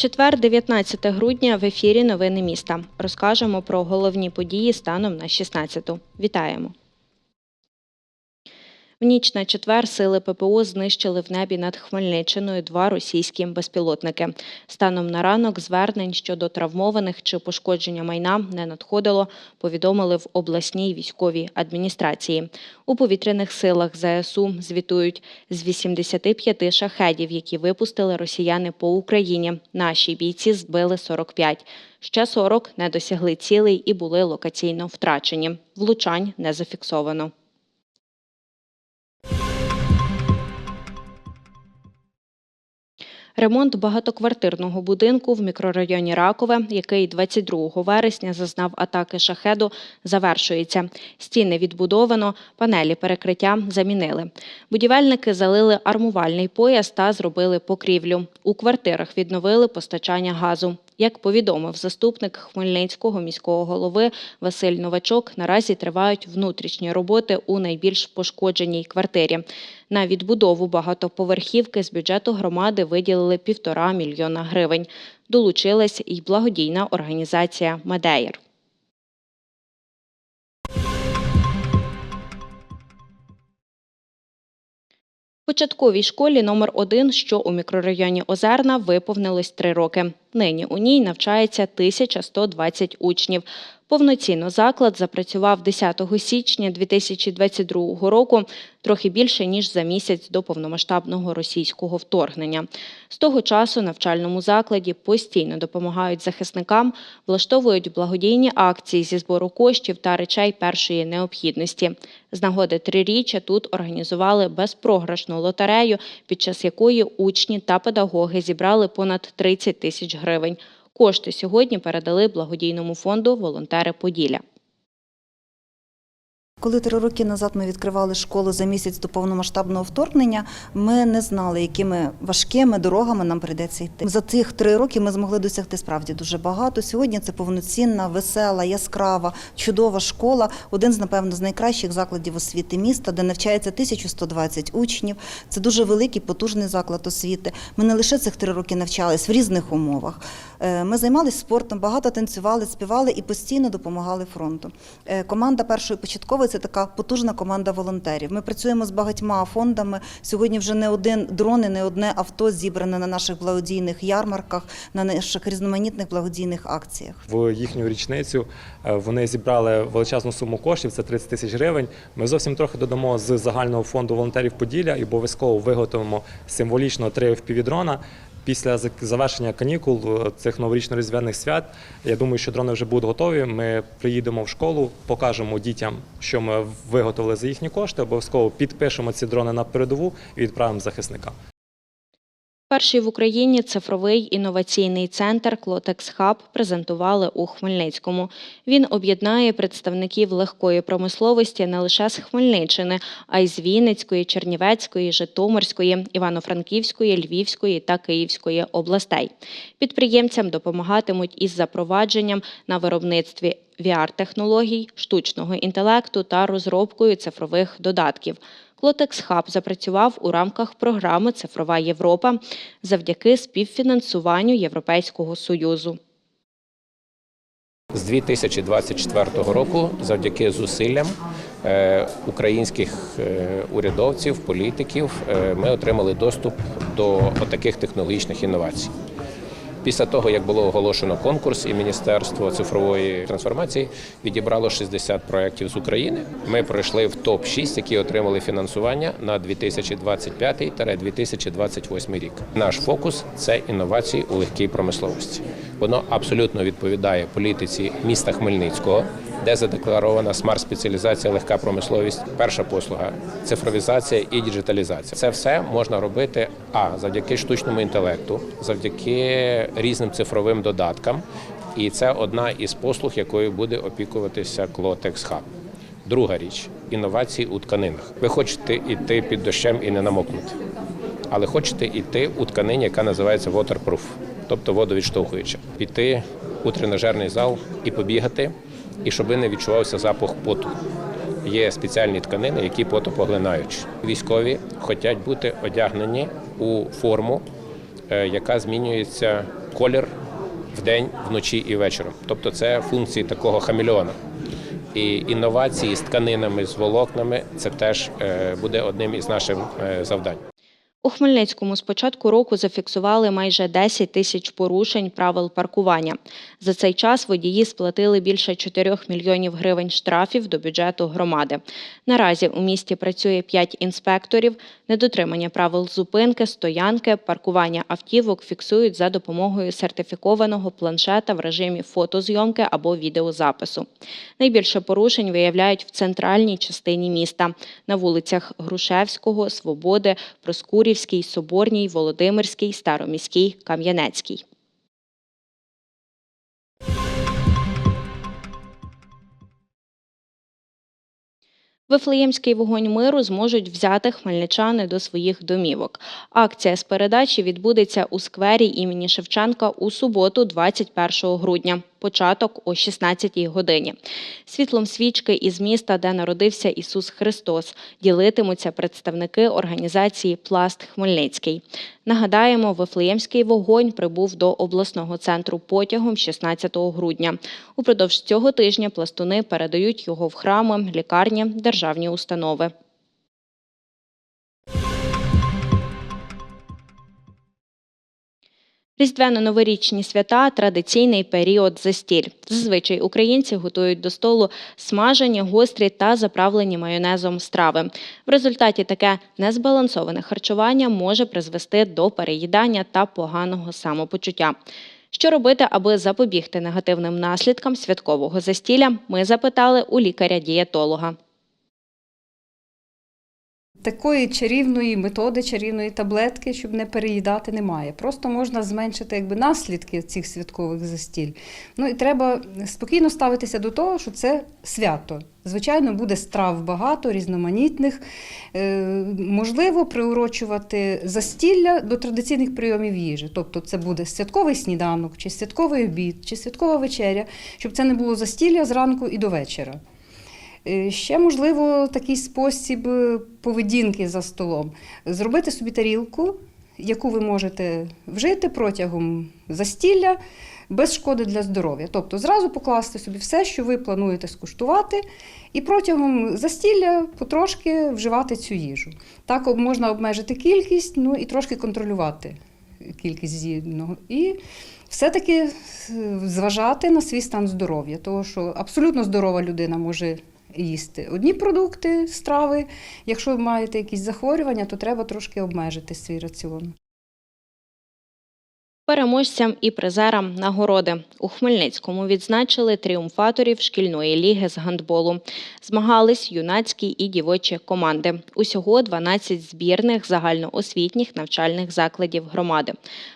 Четвер, 19 грудня, в ефірі Новини міста. Розкажемо про головні події станом на 16-ту. Вітаємо. В ніч на четвер сили ППО знищили в небі над Хмельниччиною два російські безпілотники. Станом на ранок звернень щодо травмованих чи пошкодження майна не надходило, повідомили в обласній військовій адміністрації. У повітряних силах ЗСУ звітують з 85 шахедів, які випустили росіяни по Україні. Наші бійці збили 45. Ще 40 не досягли цілей і були локаційно втрачені. Влучань не зафіксовано. Ремонт багатоквартирного будинку в мікрорайоні Ракове, який 22 вересня зазнав атаки шахеду, завершується. Стіни відбудовано, панелі перекриття замінили. Будівельники залили армувальний пояс та зробили покрівлю. У квартирах відновили постачання газу. Як повідомив заступник Хмельницького міського голови Василь Новачок, наразі тривають внутрішні роботи у найбільш пошкодженій квартирі. На відбудову багатоповерхівки з бюджету громади виділили півтора мільйона гривень. Долучилась і благодійна організація Медеєр. Початковій школі номер 1 що у мікрорайоні Озерна, виповнилось три роки. Нині у ній навчається 1120 учнів. Повноцінно заклад запрацював 10 січня 2022 року, трохи більше ніж за місяць до повномасштабного російського вторгнення. З того часу навчальному закладі постійно допомагають захисникам, влаштовують благодійні акції зі збору коштів та речей першої необхідності. З нагоди триріччя тут організували безпрограшну лотерею, під час якої учні та педагоги зібрали понад 30 тисяч гривень. Кошти сьогодні передали благодійному фонду Волонтери Поділля. Коли три роки назад ми відкривали школу за місяць до повномасштабного вторгнення, ми не знали, якими важкими дорогами нам прийдеться йти. За цих три роки ми змогли досягти справді дуже багато. Сьогодні це повноцінна, весела, яскрава, чудова школа. Один з напевно з найкращих закладів освіти міста, де навчається 1120 учнів. Це дуже великий, потужний заклад освіти. Ми не лише цих три роки навчались в різних умовах. Е, Ми займалися спортом, багато танцювали, співали і постійно допомагали фронту. Е, Команда першої початкової це така потужна команда волонтерів. Ми працюємо з багатьма фондами. Сьогодні вже не один дрон і не одне авто зібране на наших благодійних ярмарках, на наших різноманітних благодійних акціях. В їхню річницю е, вони зібрали величезну суму коштів, це 30 тисяч гривень. Ми зовсім трохи додамо з загального фонду волонтерів Поділля і обов'язково виготовимо символічно три впівдрона. Після завершення канікул е, цих новорічно-різдвяних свят, я думаю, що дрони вже будуть готові. Ми приїдемо в школу, покажемо дітям, що ми виготовили за їхні кошти. Обов'язково підпишемо ці дрони на передову і відправимо захисникам. Перший в Україні цифровий інноваційний центр Клотекс Хаб презентували у Хмельницькому. Він об'єднає представників легкої промисловості не лише з Хмельниччини, а й з Вінницької, Чернівецької, Житомирської, Івано-Франківської, Львівської та Київської областей. Підприємцям допомагатимуть із запровадженням на виробництві VR-технологій, штучного інтелекту та розробкою цифрових додатків. Клотекс Хаб запрацював у рамках програми Цифрова Європа завдяки співфінансуванню Європейського союзу. З 2024 року, завдяки зусиллям е, українських е, урядовців, політиків, е, ми отримали доступ до таких технологічних інновацій. Після того, як було оголошено конкурс, і Міністерство цифрової трансформації відібрало 60 проєктів з України. Ми пройшли в топ 6 які отримали фінансування на 2025-2028 рік. Наш фокус це інновації у легкій промисловості. Воно абсолютно відповідає політиці міста Хмельницького, де задекларована смарт-спеціалізація, легка промисловість. Перша послуга цифровізація і діджиталізація. Це все можна робити а завдяки штучному інтелекту, завдяки різним цифровим додаткам. І це одна із послуг, якою буде опікуватися Клотекс Hub. Друга річ інновації у тканинах. Ви хочете йти під дощем і не намокнути, але хочете йти у тканині, яка називається waterproof. тобто водовідштовхуюча. Піти у тренажерний зал і побігати, і щоб не відчувався запах поту. Є спеціальні тканини, які потопоглинаючі. Військові хочуть бути одягнені у форму, е, яка змінюється колір вдень, вночі і вечором. Тобто це функції такого хамільона. І інновації з тканинами, з волокнами це теж е, буде одним із наших е, завдань. У Хмельницькому з початку року зафіксували майже 10 тисяч порушень правил паркування. За цей час водії сплатили більше 4 мільйонів гривень штрафів до бюджету громади. Наразі у місті працює 5 інспекторів. Недотримання правил зупинки, стоянки, паркування автівок фіксують за допомогою сертифікованого планшета в режимі фотозйомки або відеозапису. Найбільше порушень виявляють в центральній частині міста на вулицях Грушевського, Свободи, Проскурівській, Соборній, Володимирській, Староміській, Кам'янецькій. Вифлеємський вогонь миру зможуть взяти хмельничани до своїх домівок. Акція з передачі відбудеться у сквері імені Шевченка у суботу, 21 грудня. Початок о 16 годині. Світлом свічки із міста, де народився Ісус Христос, ділитимуться представники організації Пласт Хмельницький. Нагадаємо, Вифлеємський вогонь прибув до обласного центру потягом 16 грудня. Упродовж цього тижня пластуни передають його в храми, лікарні, державні установи. Різдвяно-новорічні свята традиційний період застіль. Зазвичай українці готують до столу смажені, гострі та заправлені майонезом страви. В результаті таке незбалансоване харчування може призвести до переїдання та поганого самопочуття. Що робити, аби запобігти негативним наслідкам святкового застілля, ми запитали у лікаря-дієтолога. Такої чарівної методи, чарівної таблетки, щоб не переїдати, немає. Просто можна зменшити якби, наслідки цих святкових застіль. Ну і треба спокійно ставитися до того, що це свято. Звичайно, буде страв багато, різноманітних. Е, можливо, приурочувати застілля до традиційних прийомів їжі. Тобто це буде святковий сніданок, чи святковий обід, чи святкова вечеря, щоб це не було застілля зранку і до вечора. Е, Ще можливо такий спосіб е, поведінки за столом. Зробити собі тарілку, яку ви можете вжити протягом застілля без шкоди для здоров'я. Тобто зразу покласти собі все, що ви плануєте скуштувати, і протягом застілля потрошки вживати цю їжу. Так можна обмежити кількість, ну і трошки контролювати кількість з'їденого. І все-таки зважати на свій стан здоров'я, тому що абсолютно здорова людина може їсти одні продукти, страви. Якщо ви маєте якісь захворювання, то треба трошки обмежити свій раціон. Переможцям і призерам нагороди у Хмельницькому відзначили тріумфаторів шкільної ліги з гандболу. Змагались юнацькі і дівочі команди. Усього 12 збірних загальноосвітніх навчальних закладів громади.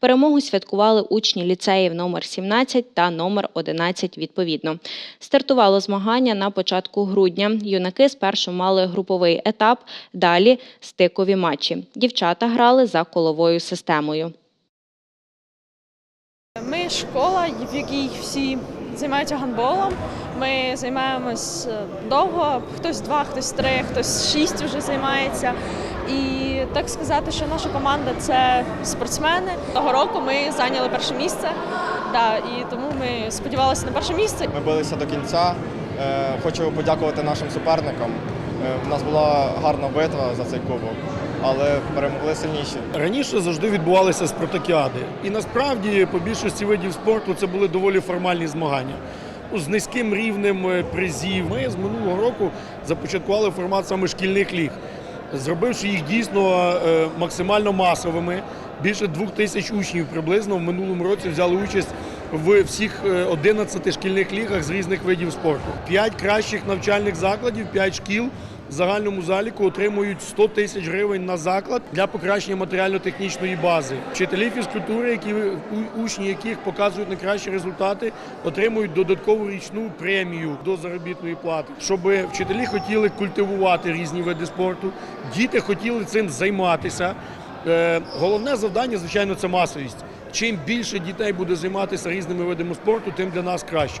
Перемогу святкували учні ліцеїв номер 17 та номер 11 відповідно. Стартувало змагання на початку грудня. Юнаки спершу мали груповий етап, далі стикові матчі. Дівчата грали за коловою системою. Ми школа, в якій всі займаються гандболом. Ми займаємось е, довго, хтось два, хтось три, хтось шість вже займається. І так сказати, що наша команда це спортсмени. Того року ми зайняли перше місце. Да, і тому ми сподівалися на перше місце. Ми билися до кінця. Е, Хочу подякувати нашим суперникам. Е, У нас була гарна битва за цей кубок, але перемогли сильніші. Раніше завжди відбувалися спартакіади. І насправді по більшості видів спорту це були доволі формальні змагання. З низьким рівнем е, призів. Ми з минулого року започаткували формат саме шкільних ліг, зробивши їх дійсно е, максимально масовими. Більше двох тисяч учнів приблизно в минулому році взяли участь в всіх е, 11 шкільних лігах з різних видів спорту. П'ять кращих навчальних закладів, п'ять шкіл в загальному заліку отримують 100 тисяч гривень на заклад для покращення матеріально-технічної бази. Вчителі фізкультури, які учні яких показують найкращі результати, отримують додаткову річну премію до заробітної плати, щоб вчителі хотіли культивувати різні види спорту, діти хотіли цим займатися. Е, Головне завдання, звичайно, це масовість. чим більше дітей буде займатися різними видами спорту, тим для нас краще.